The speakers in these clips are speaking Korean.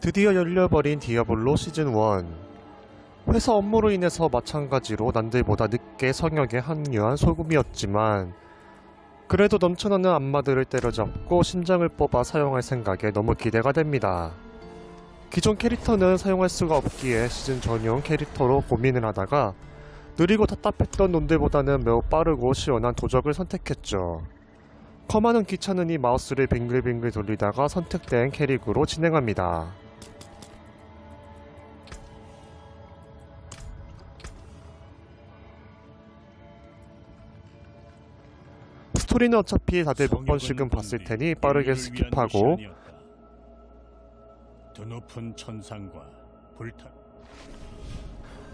드디어 열려버린 디아블로 시즌1 회사 업무로 인해서 마찬가지로 남들보다 늦게 성역에 합류한 소금이었지만 그래도 넘쳐나는 안마들을 때려잡고 심장을 뽑아 사용할 생각에 너무 기대가 됩니다. 기존 캐릭터는 사용할 수가 없기에 시즌 전용 캐릭터로 고민을 하다가 느리고 답답했던 놈들보다는 매우 빠르고 시원한 도적을 선택했죠. 커마는 귀찮으니 마우스를 빙글빙글 돌리다가 선택된 캐릭으로 진행합니다. 스토리는 어차피 다들 몇 번씩은 봤을 테니 빠르게 스킵하고.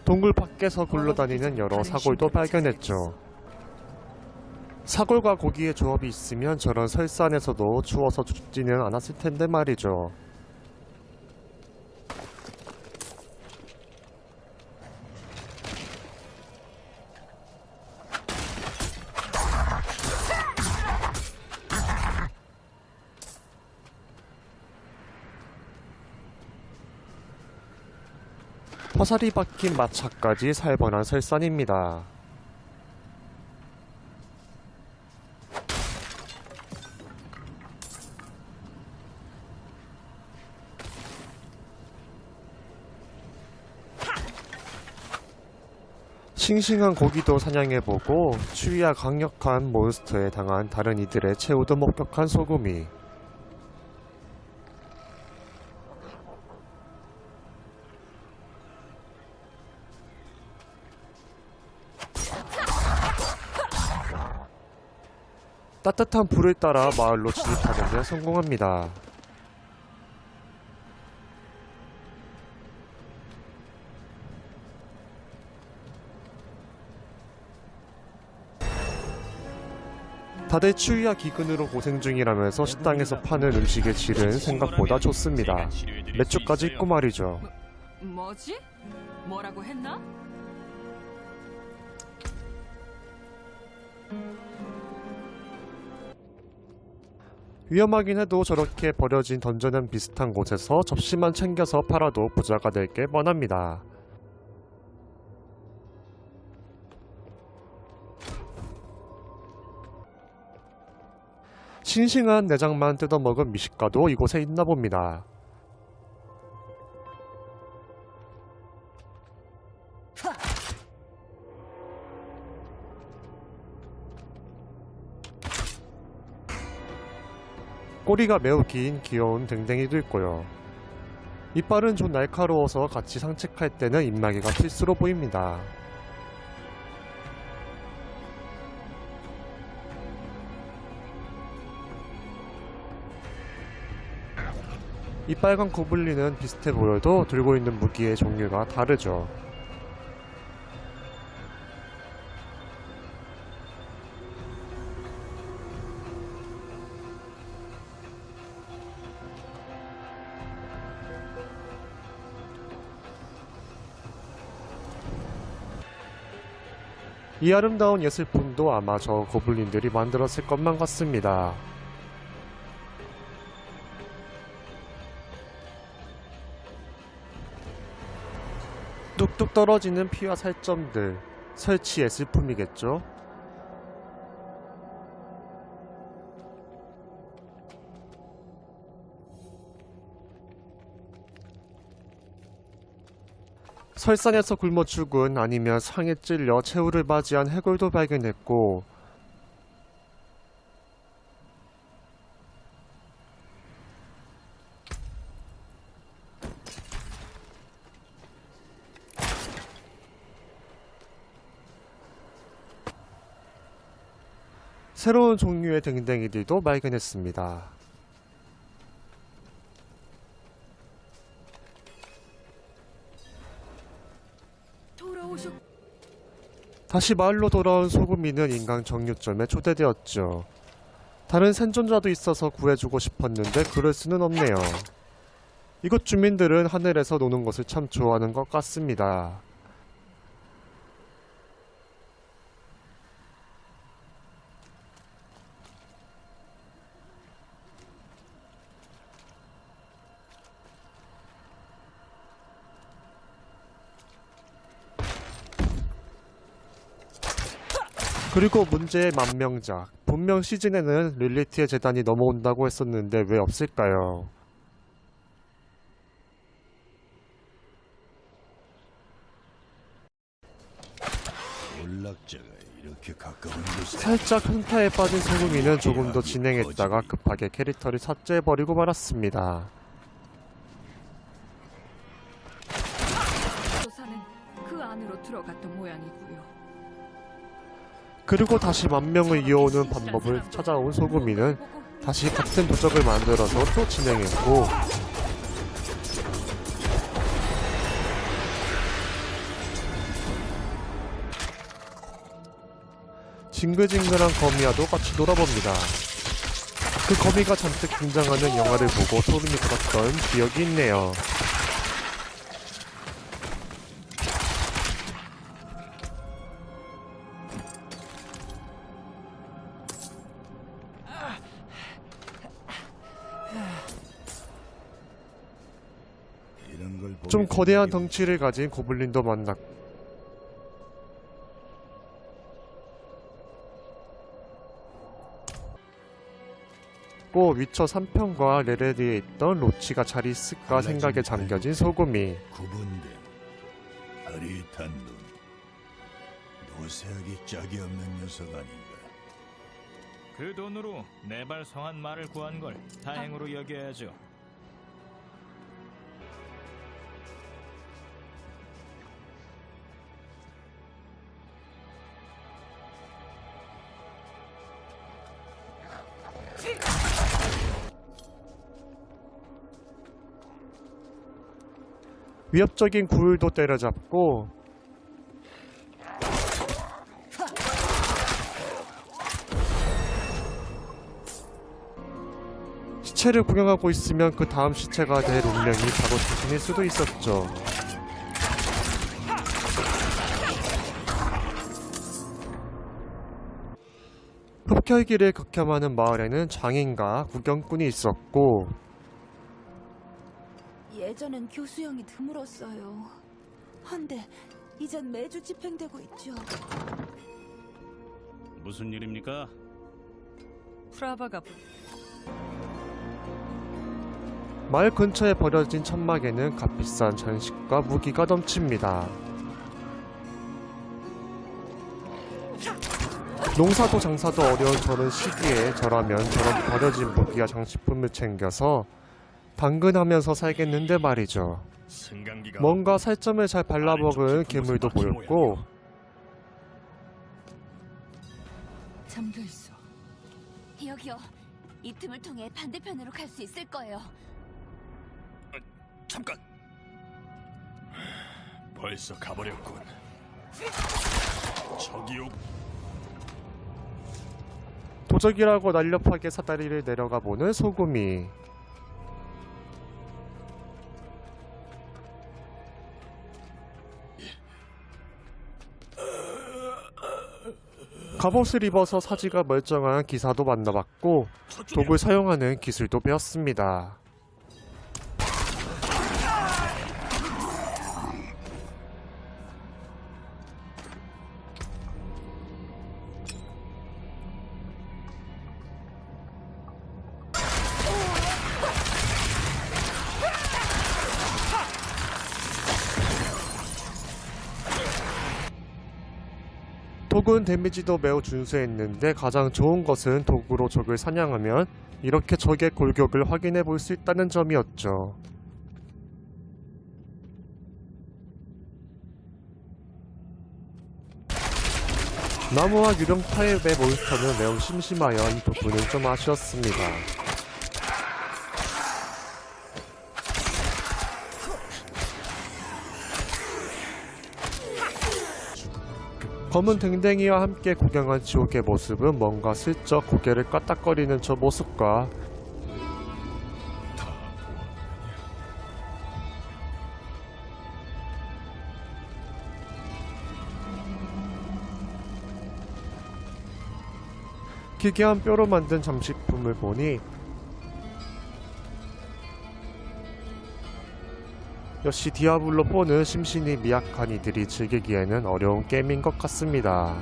동굴 밖에서 굴러다니는 여러 사골도 발견했죠. 사골과 고기의 조합이 있으면 저런 설산에서도 추워서 죽지는 않았을 텐데 말이죠. 화살이 박힌 마차까지 살벌한 설산입니다. 싱싱한 고기도 사냥해보고 추위와 강력한 몬스터에 당한 다른 이들의 최후도 목격한 소금이 따뜻한 불을 따라 마을로 진입하는 데 성공합니다. 다들 추위와 기근으로 고생 중이라면서 식당에서 파는 음식의 질은 생각보다 좋습니다. 맥주까지 있고 말이죠. 뭐지? 뭐라고 했나? 위험하긴 해도 저렇게 버려진 던전은 비슷한 곳에서 접시만 챙겨서 팔아도 부자가 될 게 뻔합니다. 싱싱한 내장만 뜯어먹은 미식가도 이곳에 있나 봅니다. 꼬리가 매우 긴 귀여운 댕댕이도 있고요. 이빨은 좀 날카로워서 같이 산책할 때는 입마개가 필수로 보입니다. 이 빨간 고블린은 비슷해 보여도 들고 있는 무기의 종류가 다르죠. 이 아름다운 예술품도 아마 저 고블린들이 만들었을 것만 같습니다. 뚝뚝 떨어지는 피와 살점들 설치 예술품이겠죠? 설산에서 굶어 죽은 아니면 상에 찔려 최후를 맞이한 해골도 발견했고 새로운 종류의 댕댕이들도 발견했습니다. 다시 마을로 돌아온 소금이는 인간 정육점에 초대되었죠. 다른 생존자도 있어서 구해주고 싶었는데 그럴 수는 없네요. 이곳 주민들은 하늘에서 노는 것을 참 좋아하는 것 같습니다. 그리고 문제의 만명작. 분명 시즌에는 릴리티의 재단이 넘어온다고 했었는데 왜 없을까요? 연락자가 이렇게 가까운 곳에 살짝 흥타에 빠진 소금이는 조금 더 진행했다가 급하게 캐릭터를 삭제해버리고 말았습니다. 조사는 그 안으로 들어갔던 모양이고요. 그리고 다시 만 명을 이어오는 방법을 찾아온 소금이는 다시 같은 도적을 만들어서 또 진행했고 징글징글한 거미와도 같이 놀아봅니다. 그 거미가 잔뜩 등장하는 영화를 보고 소름이 돋았던 기억이 있네요. 좀 되는 거대한 게 덩치를 가진 고블린도 만났고 위쳐 3편과 레레디에 있던 로치가 잘 있을까 생각에 잠겨진 소금이 구분된 흐릿한 눈 노쇠하기 짝이 없는 녀석 아닌가? 그 돈으로 네발 성한 말을 구한 걸 다행으로 여겨야죠. 위협적인 굴도 때려잡고 시체를 구경하고 있으면 그 다음 시체가 될 운명이 바로 자신일 수도 있었죠. 흡혈귀를 극혐하는 마을에는 장인과 구경꾼이 있었고 예전엔 교수형이 드물었어요. 헌데 이젠 매주 집행되고 있죠. 무슨 일입니까? 프라바가 마을 근처에 버려진 천막에는 값비싼 전식과 무기가 넘칩니다. 농사도 장사도 어려운 저런 시기에 저라면 저런 버려진 무기와 장식품을 챙겨서 당근하면서 살겠는데 말이죠. 뭔가 살점을 잘 발라먹은 괴물도 보였고 잠겨 있어. 여기요. 이 틈을 통해 반대편으로 갈 수 있을 거예요. 잠깐. 벌써 가버렸군. 저기요. 도적이라고 날렵하게 사다리를 내려가 보는 소금이 갑옷을 입어서 사지가 멀쩡한 기사도 만나봤고 독을 사용하는 기술도 배웠습니다. 독은 데미지도 매우 준수했는데 가장 좋은 것은 독으로 적을 사냥하면 이렇게 적의 골격을 확인해 볼 수 있다는 점이었죠. 나무와 유령 타입의 몬스터는 매우 심심하여 이 부분은 좀 아쉬웠습니다. 검은 댕댕이와 함께 구경한 지옥의 모습은 뭔가 슬쩍 고개를 까딱거리는 저 모습과 기괴한 뼈로 만든 장식품을 보니 역시 디아블로 4는 심신이 미약한 이들이 즐기기에는 어려운 게임인 것 같습니다.